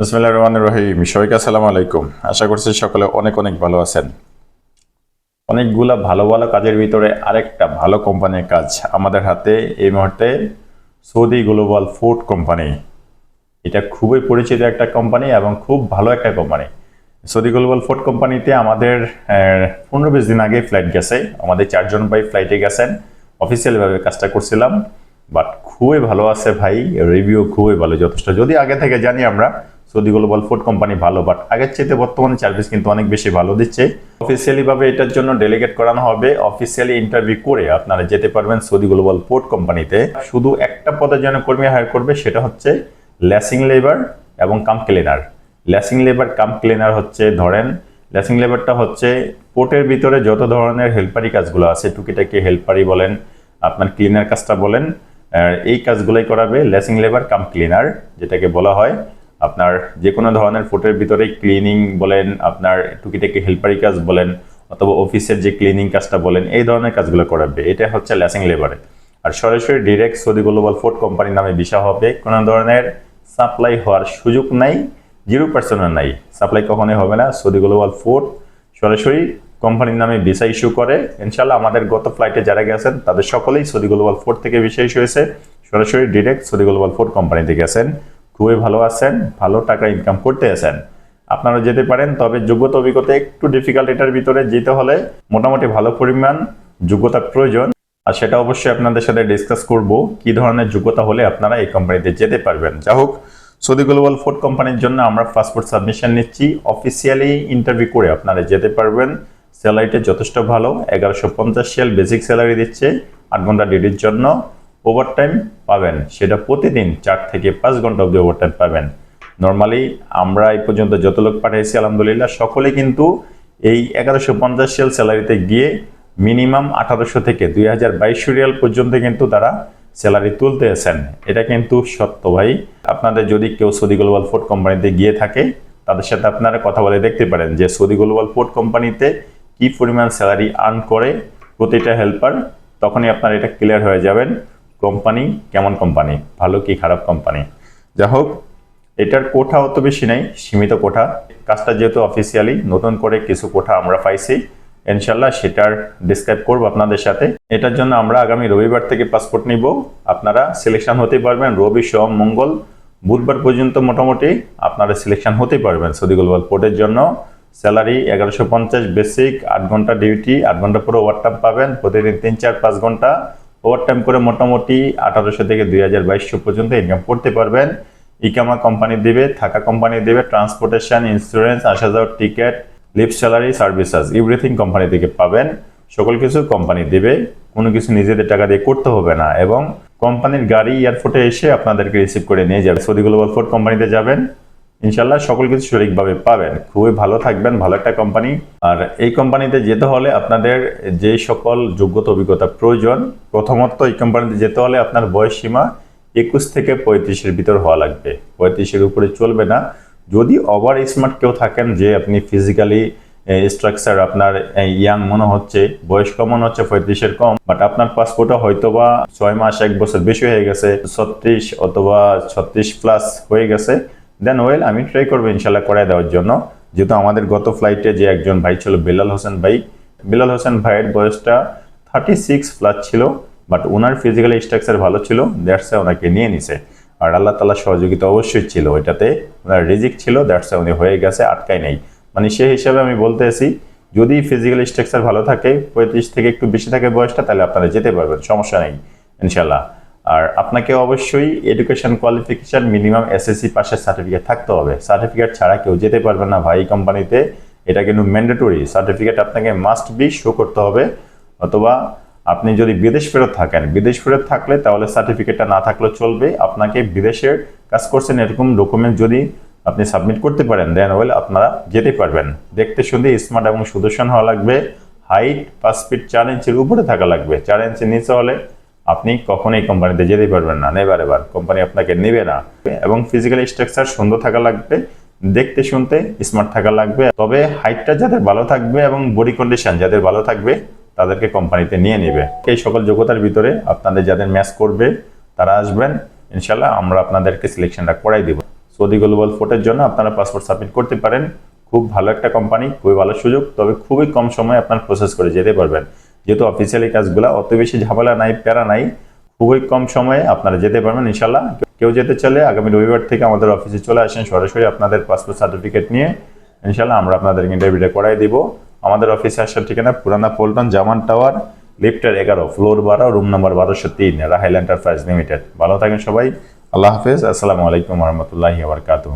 বিসমিল্লাহ রহমান রহিম। সবাইকে আসসালামু আলাইকুম। আশা করছি সকলে অনেক অনেক ভালো আছেন। অনেকগুলা ভালো ভালো কাজের ভিতরে আরেকটা ভালো কোম্পানির কাজ আমাদের হাতে এই মুহূর্তে সৌদি গ্লোবাল ফুড কোম্পানি। এটা খুবই পরিচিত একটা কোম্পানি এবং খুব ভালো একটা কোম্পানি। সৌদি গ্লোবাল ফুড কোম্পানিতে আমাদের পনেরো বিশ দিন আগে ফ্লাইট গেছে। আমাদের চারজন ভাই ফ্লাইটে গেছেন। অফিসিয়ালভাবে কাজটা করছিলাম। বাট খুবই ভালো আছে ভাই। রিভিউ খুবই ভালো, যথেষ্ট। যদি আগে থেকে জানি আমরা সৌদি গ্লোবাল ফুড কোম্পানি ভালো বাট আগের চাইতে বর্তমানে সার্ভিস কিন্তু অনেক বেশি ভালো দিচ্ছে। অফিসিয়ালি ভাবে এটার জন্য ডেলিগেট করানো হবে অফিসিয়ালি ইন্টারভিউ করে আপনারা যেতে পারবেন সৌদি গ্লোবাল ফুড কোম্পানিতে শুধু একটা পদের জন্য কর্মী হায়ার করবে, সেটা হচ্ছে ল্যাসিং লেবার এবং cum cleaner. Lashing labour, cum cleaner হচ্ছে, ধরেন ল্যাসিং লেবারটা হচ্ছে পোর্টের ভিতরে যত ধরনের হেল্পারি কাজগুলো আছে, টুকিটাকি হেল্পারি বলেন, আপনার ক্লিনার কাজটা বলেন এই কাজগুলোই করাবে ল্যাসিং লেবার, কাম ক্লিনার, যেটাকে বলা হয়। আপনার যে কোনো ধরনের ফুটের ভিতরে ক্লিনিং বলেন, আপনার টুকিটাকি হেল্পারি কাজ বলেন, অথবা অফিসের যে ক্লিনিং কাজটা বলেন, এই ধরনের কাজগুলো করাবে এটা হচ্ছে ল্যাসিং লেবারে আর সরাসরি direct Saudi global food company নামে বিষা হবে, কোনো ধরনের সাপ্লাই হওয়ার সুযোগ নাই জিরো পার্সেন্টও নাই। সাপ্লাই কখনোই হবে না, সৌদি গ্লোবাল ফুড সরাসরি কোম্পানির নামে ভিসা ইস্যু করে। ইনশাল্লাহ আমাদের গত ফ্লাইটে যারা গেছেন, তাদের সকলেই সৌদি গ্লোবাল ফুড থেকে ভিসা ইস্যু হয়েছে। সরাসরি ডিরেক্ট সৌদি গ্লোবাল ফুড কোম্পানিতে গেছেন। খুবই ভালো আছেন, ভালো টাকা ইনকাম করতে আছেন। আপনারা যেতে পারেন, তবে যোগ্যতা অভিজ্ঞতা একটু ডিফিকাল্ট এটার ভিতরে যেতে হলে মোটামুটি ভালো পরিমাণ যোগ্যতার প্রয়োজন। আর সেটা অবশ্যই আপনাদের সাথে ডিসকাস করব, কি ধরনের যোগ্যতা হলে আপনারা এই কোম্পানিতে যেতে পারবেন। যা হোক, সৌদি গ্লোবাল ফুড কোম্পানির জন্য আমরা পাসপোর্ট সাবমিশন নিচ্ছি। অফিসিয়ালি ইন্টারভিউ করে আপনারা যেতে পারবেন। স্যালারিটা যথেষ্ট ভালো, এগারোশো পঞ্চাশ সেল বেসিক স্যালারি দিচ্ছে, আট ঘণ্টা ডিউটির জন্য। ওভারটাইম পাবেন। সেটা প্রতিদিন চার থেকে পাঁচ ঘণ্টা অবধি ওভারটাইম পাবেন। নর্মালি আমরা এই পর্যন্ত যত লোক পাঠিয়েছি, আলহামদুলিল্লাহ, সকলে কিন্তু এই এগারোশো পঞ্চাশ সেল স্যালারিতে গিয়ে মিনিমাম আঠারোশো থেকে দুই হাজার বাইশশো রিয়াল পর্যন্ত কিন্তু তারা স্যালারি তুলতে আছেন এটা কিন্তু সত্য ভাই। আপনাদের যদি কেউ সৌদি গ্লোবাল ফুড কোম্পানিতে গিয়ে থাকে, তাদের সাথে আপনারা কথা বলে দেখতে পারেন যে সৌদি গ্লোবাল ফুড কোম্পানিতে কি পরিমাণ স্যালারি আর্ন করে প্রতিটা হেল্পার তখনই আপনার এটা ক্লিয়ার হয়ে যাবেন। কোম্পানি, কেমন কোম্পানি? ভালো কি খারাপ কোম্পানি? যা হোক এটার কোঠা অত বেশি নেই, সীমিত কোঠা। কাজটা যেহেতু অফিসিয়ালি নতুন করে কিছু কোঠা আমরা পাইছি ইনশাল্লাহ সেটার ডিসক্রাইব করব আপনাদের সাথে। এটার জন্য আমরা আগামী রবিবার থেকে পাসপোর্ট নিব। আপনারা সিলেকশন হতে পারবেন, রবি, সোম, মঙ্গল। বুধবার পর্যন্ত মোটামুটি আপনারা সিলেকশন হতে পারবেন সৌদি গ্লোবাল পোর্টের জন্য। স্যালারি এগারোশো পঞ্চাশ বেসিক আট ঘণ্টা ডিউটি আট ঘণ্টা পরে ওভারটাইম পাবেন। প্রতিদিন তিন চার পাঁচ ঘণ্টা। ওভারটাইম করে মোটামুটি আঠারোশো থেকে দুই হাজার বাইশশো পর্যন্ত ইনকাম করতে পারবেন। ইকামা কোম্পানি দেবে থাকা কোম্পানি দেবে ট্রান্সপোর্টেশন ইন্স্যুরেন্স আসা যাওয়ার ticket lift salary services everything company থেকে পাবেন। সকল কিছু কোম্পানি দেবে, কোনো কিছু নিজেদের টাকা দিয়ে করতে হবে না এবং কোম্পানির গাড়ি এয়ারপোর্টে এসে আপনাদেরকে রিসিভ করে নিয়ে যাবে। সৌদি গ্লোবাল ফুড কোম্পানিতে যাবেন। ইনশাল্লাহ সকল কিছু সঠিকভাবে পাবেন। খুবই ভালো থাকবেন, ভালো একটা কোম্পানি আর এই কোম্পানিতে যেতে হলে আপনাদের যে সকল যোগ্যতা, অভিজ্ঞতা প্রয়োজন, প্রথমত এই কোম্পানিতে যেতে হলে আপনার বয়স সীমা একুশ থেকে পঁয়ত্রিশের ভিতর হওয়া লাগবে। পঁয়ত্রিশের উপরে চলবে না। যদি ওভার স্মার্ট কেউ থাকেন যে আপনি ফিজিক্যালি স্ট্রাকচার আপনার ইয়াং মনে হচ্ছে বয়স্ক মনে হচ্ছে, পঁয়ত্রিশের কম বাট আপনার পাসপোর্টও হয়তো বা ছয় মাস, এক বছর বেশি হয়ে গেছে, ছত্রিশ অথবা ছত্রিশ প্লাস হয়ে গেছে দেন ওয়েল আমি ট্রাই করব ইনশাল্লাহ করাই দেওয়ার জন্য। যেহেতু আমাদের গত ফ্লাইটে যে একজন ভাই ছিল, বেলাল হোসেন ভাই, বেলাল হোসেন ভাইয়ের বয়সটা থার্টি সিক্স প্লাস ছিল বাট ওনার ফিজিক্যাল স্ট্রাকচার ভালো ছিল দ্যাটস ওনাকে নিয়ে নিছে। আর আল্লাহ তালা সহযোগিতা অবশ্যই ছিল ওইটাতে। ওনার রিজিক ছিল দ্যাটস উনি হয়ে গেছে, আটকায় নেই। মানে সেই হিসাবে আমি বলতে আছি, যদি ফিজিক্যাল স্ট্রাকচার ভালো থাকে, পঁয়ত্রিশ থেকে একটু বেশি থাকে বয়সটা, তাহলে আপনারা যেতে পারবেন, সমস্যা নেই, ইনশাল্লাহ। আর আপনাকে অবশ্যই এডুকেশন কোয়ালিফিকেশন মিনিমাম এসএসসি পাশের সার্টিফিকেট থাকতে হবে। সার্টিফিকেট ছাড়া কেউ যেতে পারবে না ভাই কোম্পানিতে এটা কিন্তু ম্যান্ডেটরি সার্টিফিকেট আপনাকে মাস্ট বি শো করতে হবে। অথবা আপনি যদি বিদেশ ফেরত থাকেন, বিদেশ ফেরত থাকলে তাহলে সার্টিফিকেটটা না থাকলেও চলবে। আপনাকে বিদেশের কাজ করছেন এরকম ডকুমেন্ট যদি আপনি সাবমিট করতে পারেন দেন ওয়েল আপনারা যেতে পারবেন। দেখতে শুনতে স্মার্ট এবং সুদর্শন হওয়া লাগবে। হাইট পাঁচ ফিট চার ইঞ্চির উপরে থাকা লাগবে। চার ইঞ্চি নিচে হলে আপনি কখনোই কোম্পানিতে যেতে পারবেন না নেবার এবার কোম্পানি আপনাকে নেবে না। এবং ফিজিক্যাল স্ট্রাকচার সুন্দর থাকা লাগবে, দেখতে শুনতে স্মার্ট থাকা লাগবে। তবে হাইটটা যাদের ভালো থাকবে এবং বডি কন্ডিশন যাদের ভালো থাকবে, তাদেরকে কোম্পানিতে নিয়ে নেবে। এই সকল যোগ্যতার ভিতরে আপনাদের যাদের ম্যাচ করবে, তারা আসবেন। ইনশাল্লাহ আমরা আপনাদেরকে সিলেকশনটা করাই দিব। সৌদি গ্লোবাল ফোর্টের জন্য আপনারা পাসপোর্ট সাবমিট করতে পারেন। খুব ভালো একটা কোম্পানি খুবই ভালো সুযোগ, তবে খুবই কম সময়ে আপনার প্রসেস করে যেতে পারবেন। যেহেতু অফিসিয়ালি কাজগুলো অত বেশি ঝামেলা নাই, প্যারা নাই, খুবই কম সময়ে আপনারা যেতে পারবেন ইনশাল্লাহ। কেউ যেতে চলে আগামী রবিবার থেকে আমাদের অফিসে চলে আসেন, সরাসরি আপনাদের পাসপোর্ট সার্টিফিকেট নিয়ে। ইনশাল্লাহ আমরা আপনাদের ইন্টারভিউটা করাই দিব। আমাদের অফিসে আসার ঠিকানা পুরানা পল্টন জামান টাওয়ার, লিফটের এগারো, ফ্লোর বারো, রুম নাম্বার বারোশো তিন রাহাইল এন্টারপ্রাইজ লিমিটেড। ভালো থাকেন সবাই। আল্লাহ হাফেজ। আসসালামু আলাইকুম রহমতুল্লাহি আবরকাতুহ